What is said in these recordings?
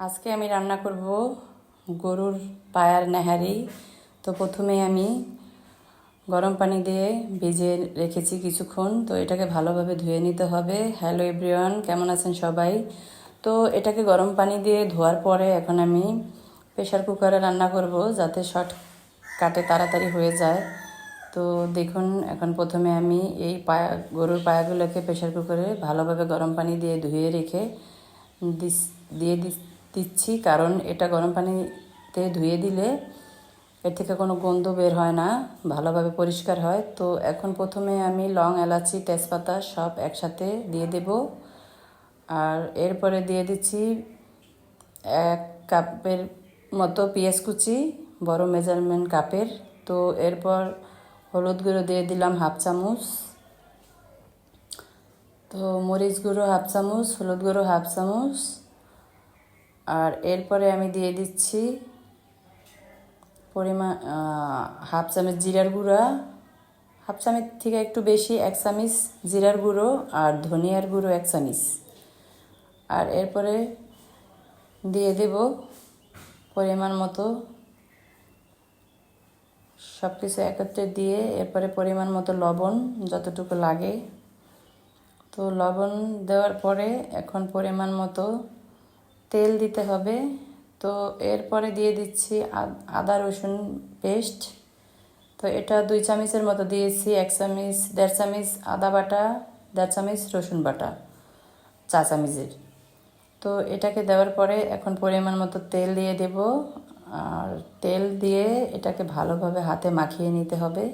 আজকে আমি রান্না করব গরুর পায়ার নেহারি। তো প্রথমে আমি গরম পানি দিয়ে ভিজিয়ে রেখেছি কিছুক্ষণ। তো এটাকে ভালোভাবে ধুয়ে নিতে হবে। হ্যালো এভরিওয়ান, কেমন আছেন সবাই? তো এটাকে গরম পানি দিয়ে ধোয়ার পরে এখন আমি প্রেশার কুকারে রান্না করব যাতে শর্ট কাটে তাড়াতাড়ি হয়ে যায়। তো দেখুন, এখন প্রথমে আমি এই পায়া, গরুর পায়াগুলোকে প্রেশার কুকারে ভালোভাবে গরম পানি দিয়ে ধুয়ে রেখে দিস, দিয়ে দিস- দিচ্ছি, কারণ এটা গরম পানিতে ধুয়ে দিলে এর থেকে কোনো গন্ধ বের হয় না, ভালোভাবে পরিষ্কার হয়। তো এখন প্রথমে আমি লং এলাচি, তেজপাতা সব একসাথে দিয়ে দেব। আর এরপরে দিয়ে দিচ্ছি এক কাপের মতো পেঁয়াজ কুচি, বড় মেজারমেন্ট কাপের। তো এরপর হলুদ গুঁড়ো দিয়ে দিলাম হাফ চামচ। তো মরিচ গুঁড়ো হাফ চামচ, হলুদ গুঁড়ো হাফ চামচ। আর এরপরে আমি দিয়ে দিচ্ছি পরিমাণ হাফ চামচ জিরার গুঁড়া, হাফ চামচ থেকে একটু বেশি এক চামচ জিরার গুঁড়ো আর ধনিয়ার গুঁড়ো এক চামচ। আর এরপরে দিয়ে দেব পরিমাণ মতো সব কিছু একত্রে দিয়ে এরপরে পরিমাণ মতো লবণ যতটুকু লাগে। তো লবণ দেওয়ার পরে এখন পরিমাণ মতো তেল দিতে হবে। তো এরপরে দিয়ে দিচ্ছি আদা রসুন পেস্ট। তো এটা দুই চামচের মতো দিয়েছি, এক চামচ, দেড় চামচ আদা বাটা, দেড় চামচ রসুন বাটা, চা চামচের। তো এটাকে দেওয়ার পরে এখন পরিমাণ মতো তেল দিয়ে দেব। আর তেল দিয়ে এটাকে ভালোভাবে হাতে মাখিয়ে নিতে হবে।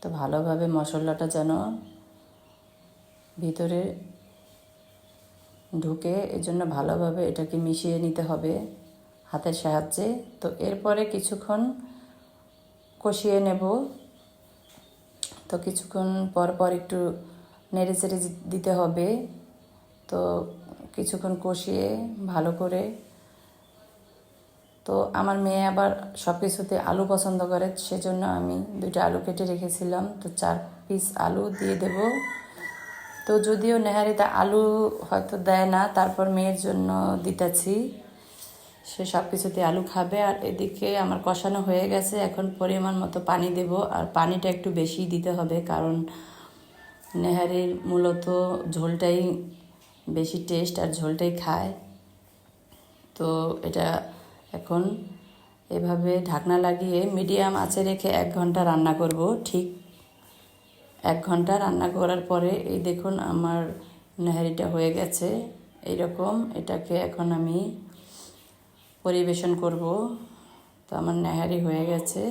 তো ভালোভাবে মশলাটা যেন ভিতরে ঢুকে এই জন্য ভালোভাবে এটাকে মিশিয়ে নিতে হবে হাতের সাহায্যে। তো এরপরে কিছুক্ষণ কষিয়ে নেব। তো কিছুক্ষণ পর পর একটু নেড়ে চেড়ে দিতে হবে। তো কিছুক্ষণ কষিয়ে ভালো করে। তো আমার মেয়ে আবার সব কিছুতে আলু পছন্দ করে, সেজন্য আমি দুইটা আলু কেটে রেখেছিলাম। তো চার পিস আলু দিয়ে দেব। তো যদিও নেহারিতে আলু হয়তো দেয় না, তারপর মেয়ের জন্য দিতেছি। সে সব কিছুতে আলু খাবে আর এদিকে আমার কষানো হয়ে গেছে। এখন পরিমাণ মতো পানি দেব আর পানিটা একটু বেশি দিতে হবে কারণ নেহারির মূলত ঝোলটাই বেশি টেস্ট আর ঝোলটাই খায়। তো এটা এখন এভাবে ঢাকনা লাগিয়ে মিডিয়াম আঁচে রেখে এক ঘণ্টা রান্না করব, ঠিক এক ঘণ্টা রান্না করার পরে এই দেখুন আমার নেহারিটা হয়ে গেছে। এইরকম এটাকে এখন আমি পরিবেশন করব। তো আমার নেহারি হয়ে গেছে।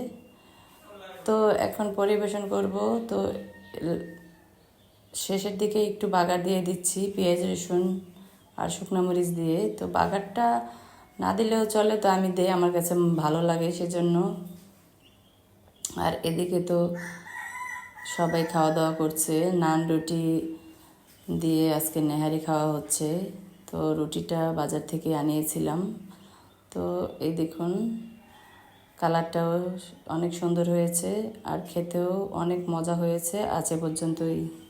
তো এখন পরিবেশন করব। তো শেষের দিকে একটু বাগার দিয়ে দিচ্ছি, পেঁয়াজ, রসুন আর শুকনো মরিচ দিয়ে। তো বাগারটা না দিলেও চলে, তো আমি দেই, আমার কাছে ভালো লাগে সেজন্য। আর এদিকে তো সবাই খাওয়া দাওয়া করছে, নান, রুটি দিয়ে আজকে নেহারি খাওয়া হচ্ছে। তো রুটিটা বাজার থেকে আনিয়েছিলাম। তো এই দেখুন, কালারটাও অনেক সুন্দর হয়েছে আর খেতেও অনেক মজা হয়েছে। আজ পর্যন্তই।